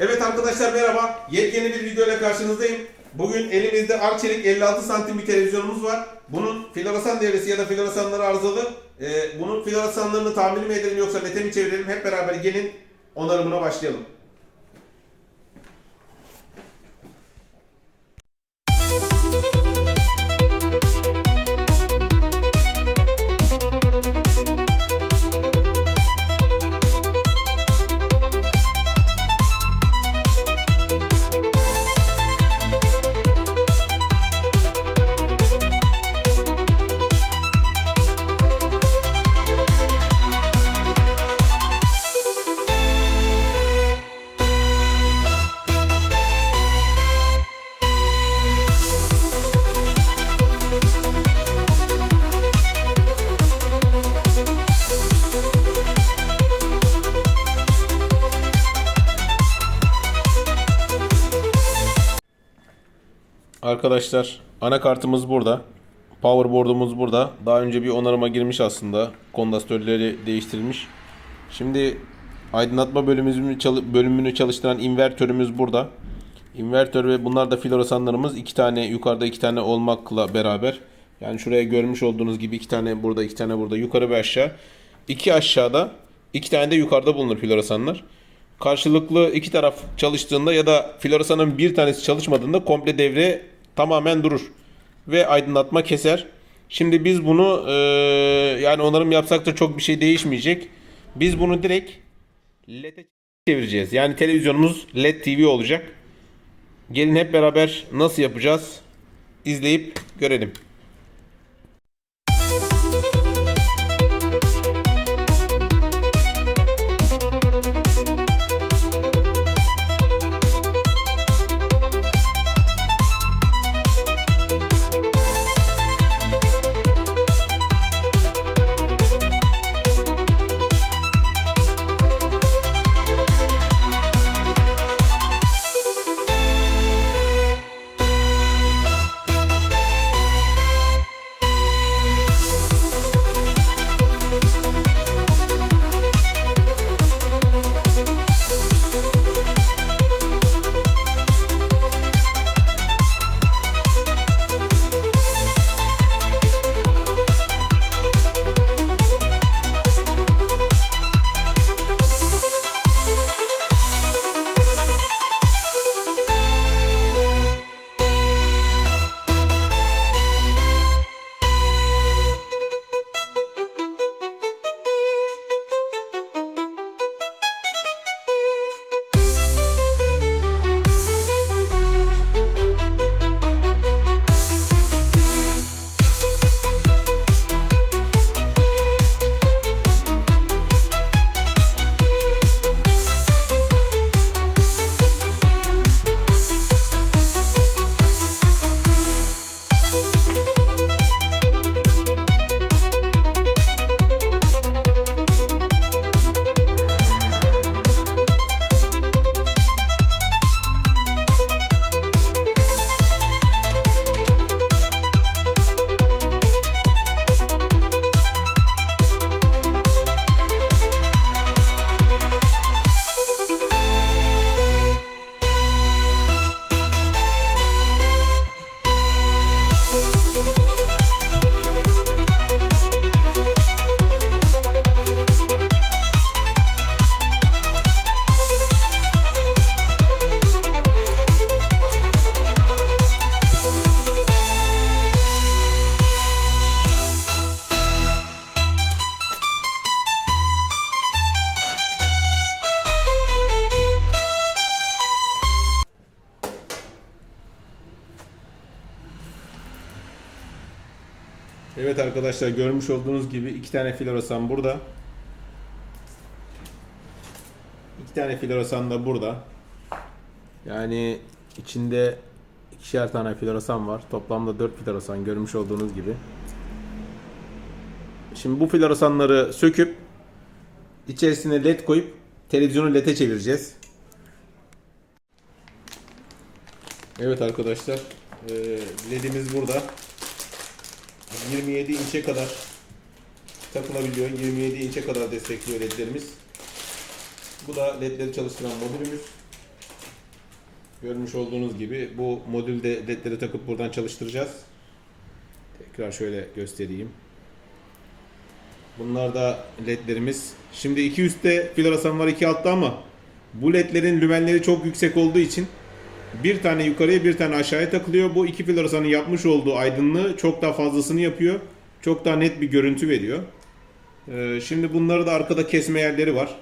Evet arkadaşlar merhaba. Yepyeni bir video ile karşınızdayım. Bugün elimizde Arçelik 56 santim bir televizyonumuz var. Bunun floresan devresi ya da floresanları arızalı. Ee, bunun floresanlarını tamir mi edelim yoksa lete mi çevirelim? Hep beraber gelin onarımına başlayalım. Arkadaşlar anakartımız burada. Powerboard'umuz burada. Daha önce bir onarıma girmiş aslında. Kondansatörleri değiştirilmiş. Şimdi aydınlatma bölümümüzü, bölümünü çalıştıran invertörümüz burada. İnvertör ve bunlar da floresanlarımız. iki tane yukarıda iki tane olmakla beraber. Yani şuraya görmüş olduğunuz gibi iki tane burada iki tane burada yukarı ve aşağı. İki aşağıda iki tane de yukarıda bulunur floresanlar. Karşılıklı iki taraf çalıştığında ya da floresanın bir tanesi çalışmadığında komple devre tamamen durur. Ve aydınlatma keser. Şimdi biz bunu eee, yani onarım yapsak da çok bir şey değişmeyecek. Biz bunu direkt LED'e çevireceğiz. Yani televizyonumuz LED TV olacak. Gelin hep beraber nasıl yapacağız? İzleyip görelim. Evet arkadaşlar görmüş olduğunuz gibi iki tane floresan burada. İki tane floresan da burada. Yani içinde ikişer tane floresan var. Toplamda dört floresan görmüş olduğunuz gibi. Şimdi bu floresanları söküp içerisine led koyup televizyonu led'e çevireceğiz. Evet arkadaşlar eee, ledimiz burada. 27 inçe kadar takılabiliyor. 27 inçe kadar destekliyor ledlerimiz. Bu da ledleri çalıştıran modülümüz. Görmüş olduğunuz gibi bu modülde ledleri takıp buradan çalıştıracağız. Tekrar şöyle göstereyim. Bunlar da ledlerimiz. Şimdi iki üstte floresan var iki altta ama bu ledlerin lümenleri çok yüksek olduğu için bir tane yukarıya bir tane aşağıya takılıyor. Bu iki floresanın yapmış olduğu aydınlığı çok daha fazlasını yapıyor. Çok daha net bir görüntü veriyor. Ee, şimdi bunları da arkada kesme yerleri var.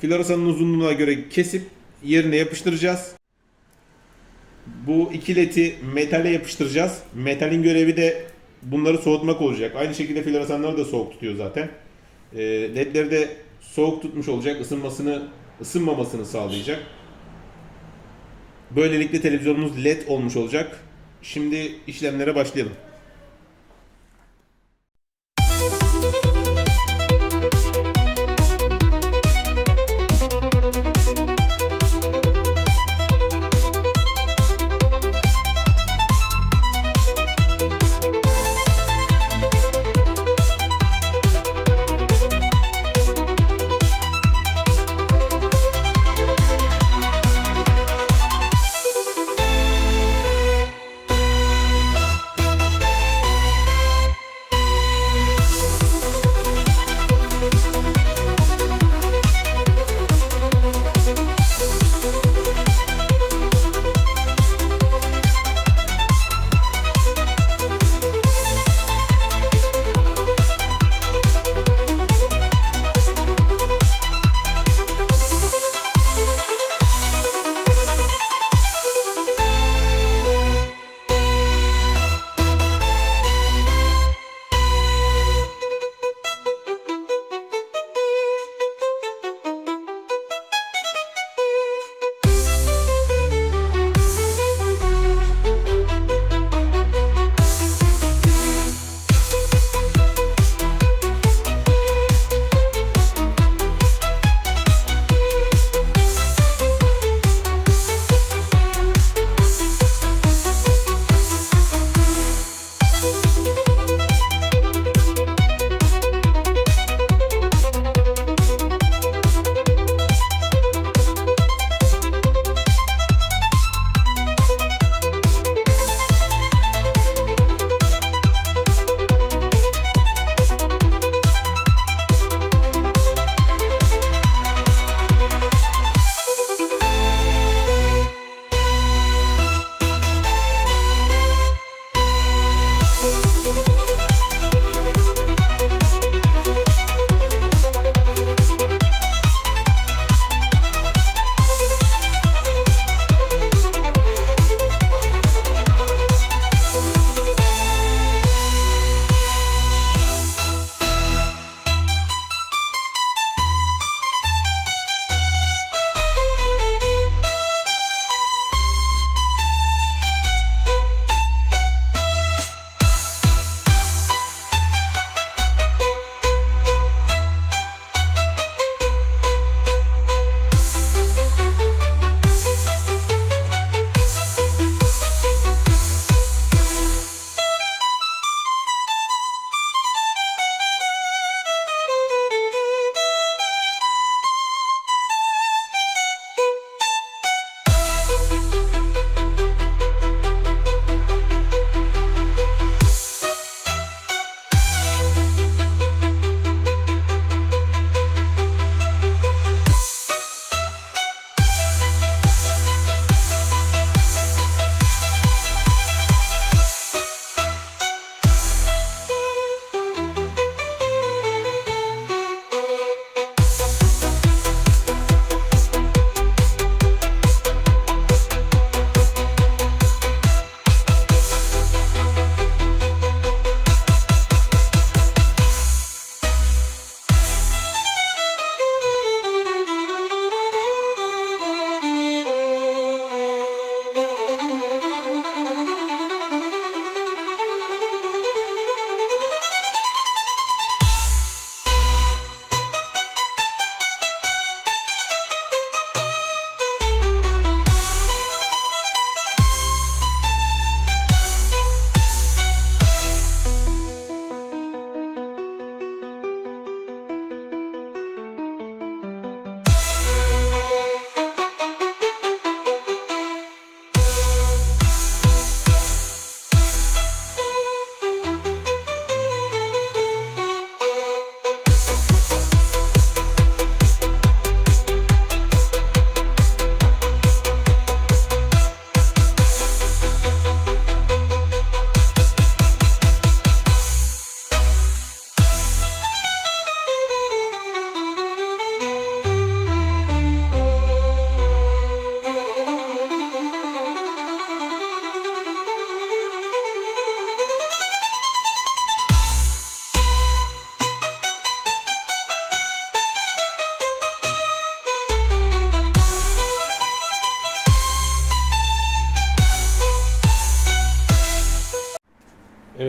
Floresanın uzunluğuna göre kesip yerine yapıştıracağız. Bu iki leti metale yapıştıracağız. Metalin görevi de bunları soğutmak olacak. Aynı şekilde floresanları da soğuk tutuyor zaten. Ee, ledleri de soğuk tutmuş olacak. ısınmasını, ısınmamasını sağlayacak. Böylelikle televizyonumuz led olmuş olacak. Şimdi işlemlere başlayalım.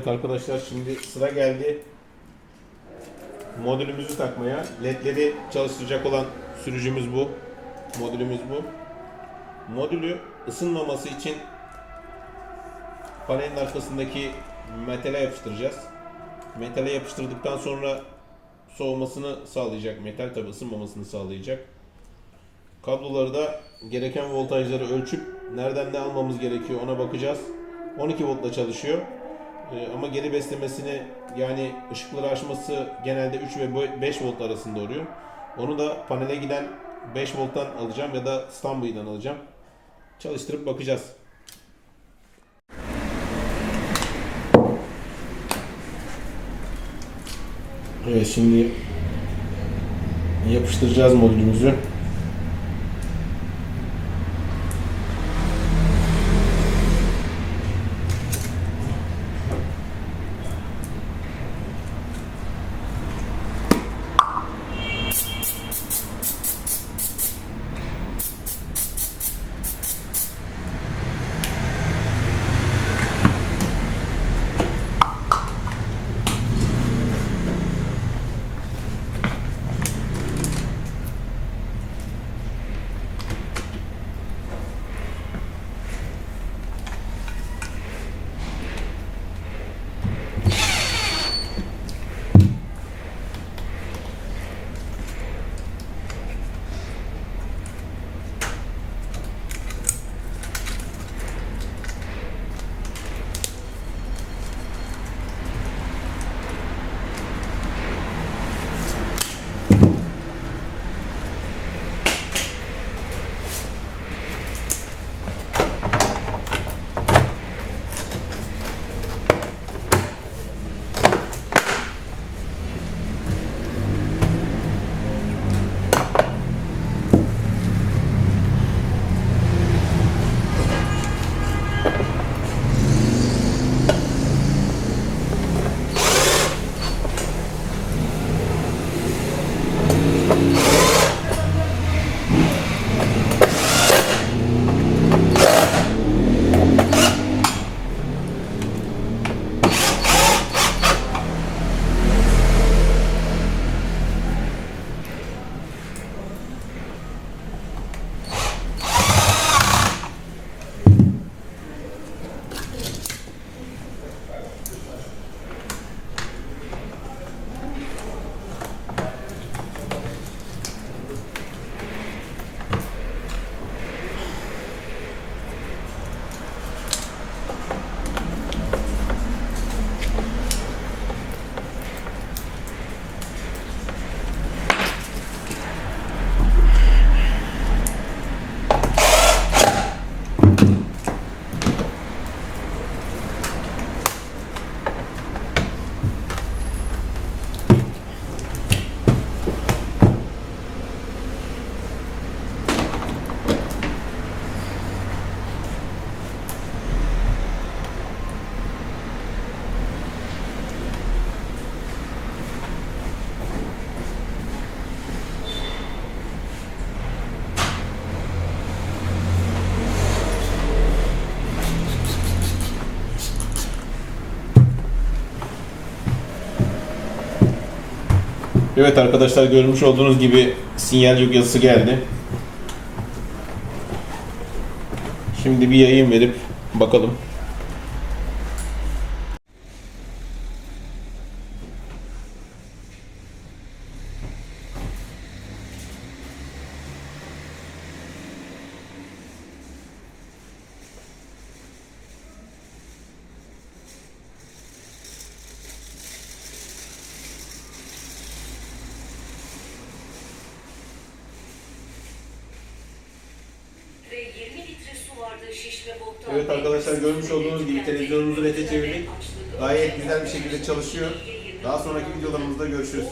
Evet arkadaşlar şimdi sıra geldi modülümüzü takmaya. LED'leri çalıştıracak olan sürücümüz bu. Modülümüz bu. Modülü ısınmaması için panelin arkasındaki metale yapıştıracağız. Metale yapıştırdıktan sonra soğumasını sağlayacak metal tabi ısınmamasını sağlayacak. Kabloları da gereken voltajları ölçüp nereden ne almamız gerekiyor ona bakacağız. 12 voltla çalışıyor. Ee, ama geri beslemesini yani ışıkları açması genelde 3 ve 5 volt arasında oluyor. Onu da panele giden 5 volttan alacağım ya da Stanbuy'dan alacağım. Çalıştırıp bakacağız. Evet şimdi yapıştıracağız modülümüzü. Evet arkadaşlar görmüş olduğunuz gibi sinyal yok yazısı geldi. Şimdi bir yayın verip bakalım. Arkadaşlar görmüş olduğunuz gibi televizyonumuzu lete çevirdik. Gayet güzel bir şekilde çalışıyor. Daha sonraki videolarımızda görüşürüz.